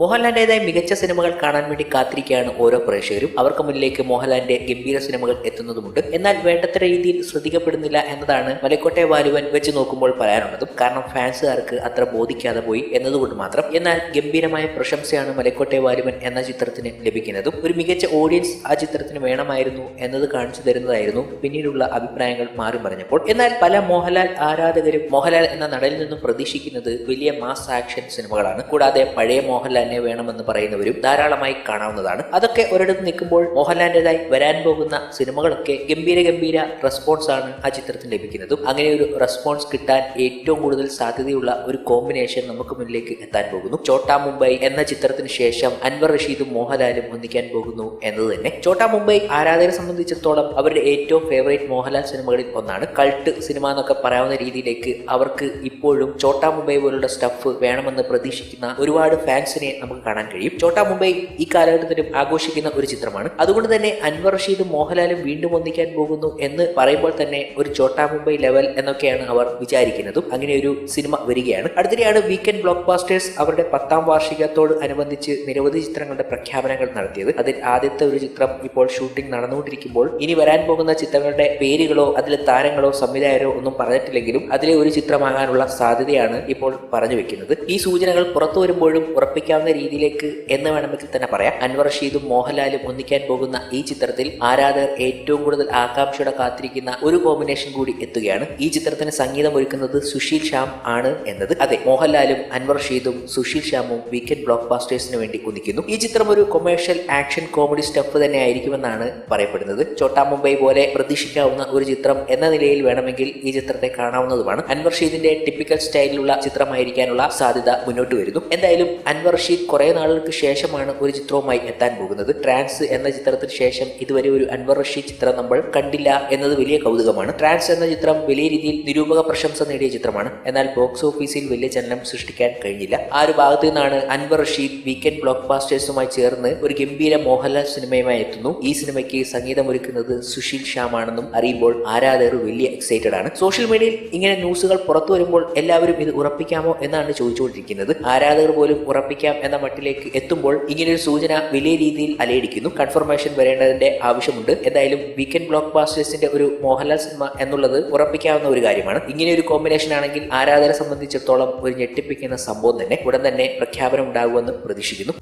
മോഹൻലാലിന്റേതായ മികച്ച സിനിമകൾ കാണാൻ വേണ്ടി കാത്തിരിക്കുകയാണ് ഓരോ പ്രേക്ഷകരും. അവർക്ക് മുന്നിലേക്ക് മോഹൻലാലിന്റെ ഗംഭീര സിനിമകൾ എത്തുന്നതുമുണ്ട്. എന്നാൽ വേണ്ടത്ര രീതിയിൽ ശ്രദ്ധിക്കപ്പെടുന്നില്ല എന്നതാണ് മലക്കോട്ടെ വാലുവൻ വെച്ച് നോക്കുമ്പോൾ പറയാനുള്ളതും. കാരണം ഫാൻസുകാർക്ക് അത്ര ബോധിക്കാതെ പോയി എന്നതുകൊണ്ട് മാത്രം. എന്നാൽ ഗംഭീരമായ പ്രശംസയാണ് മലക്കോട്ടെ വാലുവൻ എന്ന ചിത്രത്തിന് ലഭിക്കുന്നതും. ഒരു മികച്ച ഓഡിയൻസ് ആ ചിത്രത്തിന് വേണമായിരുന്നു എന്നത് കാണിച്ചു തരുന്നതായിരുന്നു പിന്നീടുള്ള അഭിപ്രായങ്ങൾ മാറി പറഞ്ഞപ്പോൾ എന്നാൽ പല മോഹൻലാൽ ആരാധകരും മോഹൻലാൽ എന്ന നടനിൽ നിന്നും പ്രതീക്ഷിക്കുന്നത് വലിയ മാസ് ആക്ഷൻ സിനിമകളാണ്. കൂടാതെ പഴയ മോഹൻലാലിനെ വേണമെന്ന് പറയുന്നവരും ധാരാളമായി കാണാവുന്നതാണ്. അതൊക്കെ ഒരിടത്ത് നിൽക്കുമ്പോൾ മോഹൻലാലിന്റെതായി വരാൻ പോകുന്ന സിനിമകളൊക്കെ ഗംഭീര ഗംഭീര റെസ്പോൺസ് ആണ് ആ ചിത്രത്തിൽ ലഭിക്കുന്നതും. അങ്ങനെ ഒരു റെസ്പോൺസ് കിട്ടാൻ ഏറ്റവും കൂടുതൽ സാധ്യതയുള്ള ഒരു കോമ്പിനേഷൻ നമുക്ക് മുന്നിലേക്ക് എത്താൻ പോകുന്നു. ചോട്ടാ മുംബൈ എന്ന ചിത്രത്തിന് ശേഷം അൻവർ റഷീദും മോഹൻലാലും ഒന്നിക്കാൻ പോകുന്നു എന്നത് തന്നെ. ചോട്ടാ മുംബൈ ആരാധകരെ സംബന്ധിച്ചിടത്തോളം അവരുടെ ഏറ്റവും ഫേവറേറ്റ് മോഹൻലാൽ സിനിമകളിൽ ഒന്നാണ്. കൾട്ട് സിനിമ എന്നൊക്കെ പറയാവുന്ന രീതിയിലേക്ക് അവർക്ക് ഇപ്പോഴും ചോട്ടാ മുംബൈ പോലുള്ള സ്റ്റഫ് വേണമെന്ന് പ്രതീക്ഷിക്കുന്ന ഒരുപാട് ഫാൻസിനെ നമുക്ക് കാണാൻ കഴിയും. ചോട്ടാ മുംബൈ ഈ കാലഘട്ടത്തിലും ആഘോഷിക്കുന്ന ഒരു ചിത്രമാണ്. അതുകൊണ്ട് തന്നെ അൻവർ റഷീദും മോഹൻലാലും വീണ്ടും ഒന്നിക്കാൻ പോകുന്നു എന്ന് പറയുമ്പോൾ തന്നെ ഒരു ചോട്ടാ മുംബൈ ലെവൽ എന്നൊക്കെയാണ് അവർ വിചാരിക്കുന്നതും. അങ്ങനെ ഒരു സിനിമ വരികയാണ്. അടുത്തിടെയാണ് വീക്കെൻഡ് ബ്ലോക്ക് ബാസ്റ്റേഴ്സ് അവരുടെ പത്താം വാർഷികത്തോട് അനുബന്ധിച്ച് നിരവധി ചിത്രങ്ങളുടെ പ്രഖ്യാപനങ്ങൾ നടത്തിയത്. അതിൽ ആദ്യത്തെ ഒരു ചിത്രം ഇപ്പോൾ ഷൂട്ടിംഗ് നടന്നുകൊണ്ടിരിക്കുമ്പോൾ ഇനി വരാൻ പോകുന്ന ചിത്രങ്ങളുടെ പേരുകളോ അതിലെ താരങ്ങളോ സംവിധായകരോ ഒന്നും പറഞ്ഞിട്ടില്ലെങ്കിലും അതിലെ ഒരു ചിത്രമാകാനുള്ള സാധ്യതയാണ് ഇപ്പോൾ പറഞ്ഞു വെക്കുന്നത്. ഈ സൂചനകൾ പുറത്തു വരുമ്പോഴും ഉറപ്പിക്കാവുന്ന രീതിയിലേക്ക് എന്ന് വേണമെങ്കിൽ തന്നെ പറയാം. അൻവർ റഷീദും മോഹൻലാലും ഒന്നിക്കാൻ പോകുന്ന ഈ ചിത്രത്തിൽ ആരാധകർ ഏറ്റവും കൂടുതൽ ആകാംക്ഷയോടെ കാത്തിരിക്കുന്ന ഒരു കോമ്പിനേഷൻ കൂടി എത്തുകയാണ്. ഈ ചിത്രത്തിന് സംഗീതം ഒരുക്കുന്നത് സുശീൽ ശ്യാം ആണ് എന്നത്. അതെ മോഹൻലാലും അൻവർ റഷീദും സുശീൽ ശ്യാമും വീക്കെൻഡ് ബ്ലോക്ക് ബാസ്റ്റേഴ്സിന് വേണ്ടി ഒന്നിക്കുന്നു ഈ ചിത്രം ഒരു കൊമേഴ്ഷ്യൽ ആക്ഷൻ കോമഡി സ്റ്റെപ്പ് തന്നെ ആയിരിക്കുമെന്നാണ് പറയപ്പെടുന്നത്. ചോട്ടാ മുംബൈ പോലെ പ്രതീക്ഷിക്കാവുന്ന ഒരു ചിത്രം എന്ന നിലയിൽ വേണമെങ്കിൽ ഈ ചിത്രത്തെ കാണാവുന്നതുമാണ്. അൻവർ ഷീദിന്റെ ടിപ്പിക്കൽ സ്റ്റൈലിലുള്ള ചിത്രമായിരിക്കാനുള്ള സാധ്യത മുന്നോട്ട് വരുന്നു. എന്തായാലും അൻവർ റഷീദ് കുറെ നാളുകൾക്ക് ശേഷമാണ് ഒരു ചിത്രവുമായി എത്താൻ പോകുന്നത്. ട്രാൻസ് എന്ന ചിത്രത്തിന് ശേഷം ഇതുവരെ ഒരു അൻവർ റഷീദ് ചിത്രം നമ്മൾ കണ്ടില്ല എന്നത് വലിയ കൗതുകമാണ്. ട്രാൻസ് എന്ന ചിത്രം വലിയ രീതിയിൽ നിരൂപക പ്രശംസ നേടിയ ചിത്രമാണ്. എന്നാൽ ബോക്സ് ഓഫീസിൽ വലിയ ചലനം സൃഷ്ടിക്കാൻ കഴിഞ്ഞില്ല. ആ ഒരു ഭാഗത്തു നിന്നാണ് അൻവർ റഷീദ് വീക്കെൻഡ് ബ്ലോക്ക് ബാസ്റ്റേഴ്സുമായി ചേർന്ന് ഒരു ഗംഭീര മോഹൻലാൽ സിനിമയുമായി എത്തുന്നു. ഈ സിനിമയ്ക്ക് സംഗീതം ഒരുക്കുന്നത് സുശീൽ ശ്യാമാണെന്നും അറിയുമ്പോൾ ആരാധകർ വലിയ എക്സൈറ്റഡ് ആണ്. സോഷ്യൽ മീഡിയയിൽ ഇങ്ങനെ ന്യൂസുകൾ പുറത്തു വരുമ്പോൾ എല്ലാവരും ഇത് ഉറപ്പിക്കാമോ എന്നാണ് ചോദിച്ചുകൊണ്ടിരിക്കുന്നത്. ആരാധകർ പോലും ഉറപ്പിക്കാം എന്ന മട്ടിലേക്ക് എത്തുമ്പോൾ ഇങ്ങനൊരു സൂചന വലിയ രീതിയിൽ അലയടിക്കുന്നു. കൺഫർമേഷൻ വരേണ്ടതിന്റെ ആവശ്യമുണ്ട്. എന്തായാലും വീക്കെൻഡ് ബ്ലോക്ക് ബാസ്റ്റേഴ്സിന്റെ ഒരു മോഹൻലാൽ സിനിമ എന്നുള്ളത് ഉറപ്പിക്കാവുന്ന ഒരു കാര്യമാണ്. ഇങ്ങനെ ഒരു കോമ്പിനേഷൻ ആണെങ്കിൽ ആരാധകരെ സംബന്ധിച്ചിടത്തോളം ഒരു ഞെട്ടിപ്പിക്കുന്ന സംഭവം തന്നെ ഉടൻ തന്നെ പ്രഖ്യാപനം ഉണ്ടാകുമെന്ന് പ്രതീക്ഷിക്കുന്നു.